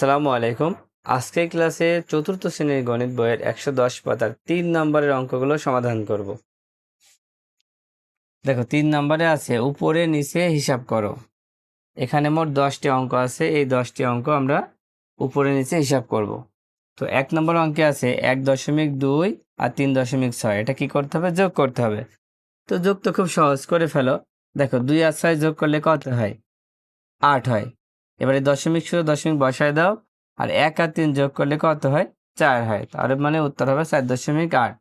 আসসালামু আলাইকুম। আজকের ক্লাসে চতুর্থ শ্রেণির গণিত বইয়ের একশো দশ পাতার তিন নম্বরের অঙ্কগুলো সমাধান করব। দেখো, তিন নম্বরে আছে, উপরে নিচে হিসাব করো। এখানে মোট দশটি অঙ্ক আছে, এই দশটি অঙ্ক আমরা উপরে নিচে হিসাব করব। তো এক নম্বর অঙ্কে আছে, এক দশমিক দুই আর তিন দশমিক ছয়। এটা কি করতে হবে? যোগ করতে হবে। তো যোগ তো খুব সহজ, করে ফেলো। দেখো, দুই আর ছয় যোগ করলে কত হয়? আট হয়। এবারে দশমিক শুধু দশমিক বসায় দাও, আর এক আর তিন যোগ করলে কত হয়? চার হয়। তার মানে উত্তর হবে চার দশমিক আট।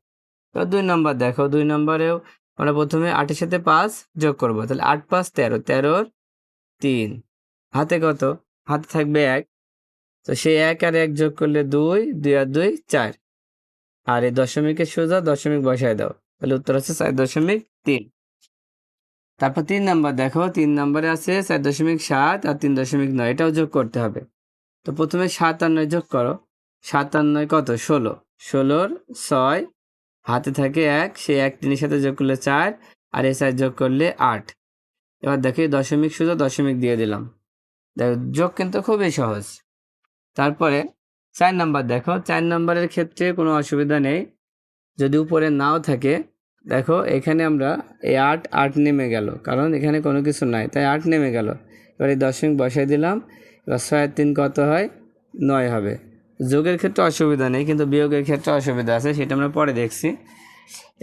এবার দুই নম্বর দেখো, দুই নম্বরেও আমরা প্রথমে আটের সাথে পাঁচ যোগ করব। তাহলে আট পাঁচ তেরো, তেরোর তিন। হাতে কত? হাতে থাকবে এক। তো সেই এক আর এক যোগ করলে দুই দুই আর দুই, চার। আর এই দশমিকের সোজা দশমিক বসায় দাও। তাহলে উত্তর হচ্ছে চার দশমিক তিন। তারপর তিন নাম্বার, দেখো, তিন নম্বরে আছে চার দশমিক সাত আর তিন দশমিক নয়, এটাও যোগ করতে হবে। তো প্রথমে সাত আর নয় যোগ করো। সাত আর নয় কত? ষোলো। ষোলোর ছয়, হাতে থাকে এক সেই এক তিনের সাথে যোগ করলে চার, আর এ চার যোগ করলে আট। এবার দেখো দশমিক শুধু দশমিক দিয়ে দিলাম। দেখো, যোগ কিন্তু খুবই সহজ। তারপরে চার নাম্বার, দেখো, চার নাম্বারের ক্ষেত্রে কোনো অসুবিধা নেই। যদি উপরে নাও থাকে দেখো, এখানে আমরা এই আট আট নেমে গেল, কারণ এখানে কোনো কিছু নাই, তাই আট নেমে গেল। এবার এই দশমিক বসাই দিলাম, এবার ছয় তিন কত হয়? নয় হবে। যোগের ক্ষেত্রে অসুবিধা নেই, কিন্তু বিয়োগের ক্ষেত্রে অসুবিধা আছে, সেটা আমরা পরে দেখছি।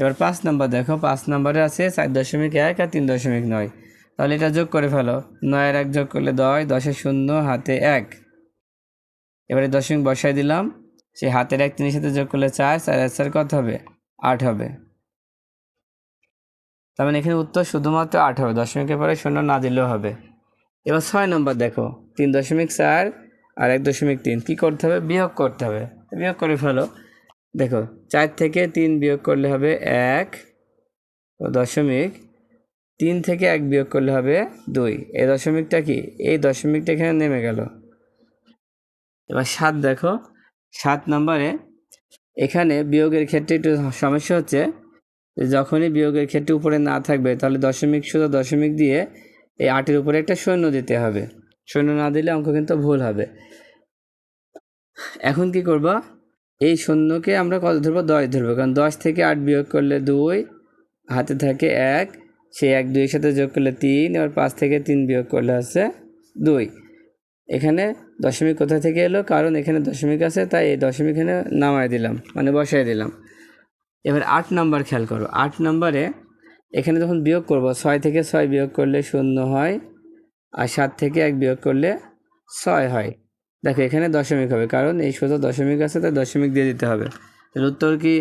এবার পাঁচ নাম্বার দেখো, পাঁচ নাম্বারে আছে চার দশমিক এক আর তিন দশমিক নয়। তাহলে এটা যোগ করে ফেলো, নয়ের এক যোগ করলে দশ, দশে শূন্য, হাতে এক। এবারে দশমিক বসাই দিলাম, সেই হাতের এক তিনের সাথে যোগ করলে চার চার আর চার কত হবে? আট হবে। তার মানে এখানে উত্তর শুধুমাত্র আঠারো দশমিকের পরে শূন্য না দিলেও হবে। এবার ছয় নম্বর দেখো, তিন দশমিক চার আর এক দশমিক তিন। কী করতে হবে? বিয়োগ করতে হবে। বিয়োগ করে ফেলো। দেখো, চার থেকে তিন বিয়োগ করলে হবে এক দশমিক, তিন থেকে এক বিয়োগ করলে হবে দুই। এই দশমিকটা কি? এই দশমিকটা এখানে নেমে গেল। এবার সাত দেখো, সাত নম্বরে এখানে বিয়োগের ক্ষেত্রে একটু সমস্যা হচ্ছে যখনই বিয়োগের ক্ষেত্রে উপরে না থাকবে, তাহলে দশমিক শুধু দশমিক দিয়ে এই আটের উপরে একটা শূন্য দিতে হবে। শূন্য না দিলে অঙ্ক কিন্তু ভুল হবে। এখন কি করব? এই শূন্যকে আমরা কত ধরবো? দশ ধরবো। কারণ দশ থেকে আট বিয়োগ করলে দুই, হাতে থাকে এক। সেই এক দুইয়ের সাথে যোগ করলে তিন, এবার পাঁচ থেকে তিন বিয়োগ করলে হচ্ছে দুই। এখানে দশমিক কোথা থেকে এলো? কারণ এখানে দশমিক আছে, তাই এই দশমিক এখানে নামায় দিলাম মানে বসাই দিলাম। এবার আট নাম্বার খেয়াল করো, আট নম্বরে এখানে যখন বিয়োগ করব, ছয় থেকে ছয় বিয়োগ করলে শূন্য হয় আর সাত থেকে এক বিয়োগ করলে ছয় হয়। দেখো, এখানে দশমিক হবে, কারণ এই শুধু দশমিক আছে, তাই দশমিক দিয়ে দিতে হবে। তাহলে উত্তর কি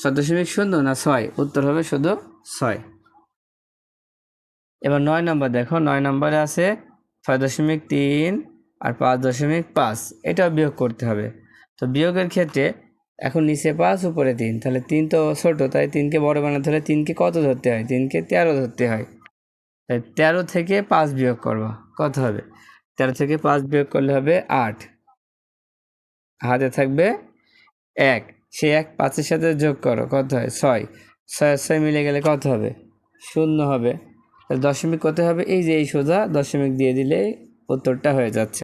ছয় দশমিক শূন্য না ছয়? উত্তর হবে শুধু ছয়। এবার নয় নম্বর দেখো, নয় নম্বরে আছে ছয় দশমিক তিন আর পাঁচ দশমিক পাঁচ, এটাও বিয়োগ করতে হবে। তো বিয়োগের ক্ষেত্রে এখন নিচে পাঁচ, উপরে তিন। তাহলে তিন তো ছোটো, তাই তিনকে বড় বানাতে হলে তিনকে কত ধরতে হয়? তিনকে তেরো ধরতে হয়। তাই তেরো থেকে পাঁচ বিয়োগ করব। কত হবে? তেরো থেকে পাঁচ বিয়োগ করলে হবে আট। হাতে থাকবে এক। সে এক পাঁচের সাথে যোগ করো, কত হয়? ছয়। ছয় ছয় মিলে গেলে কত হবে? শূন্য হবে। দশমিক কত হবে? এই যে এই সোজা দশমিক দিয়ে দিলে উত্তরটা হয়ে যাচ্ছে।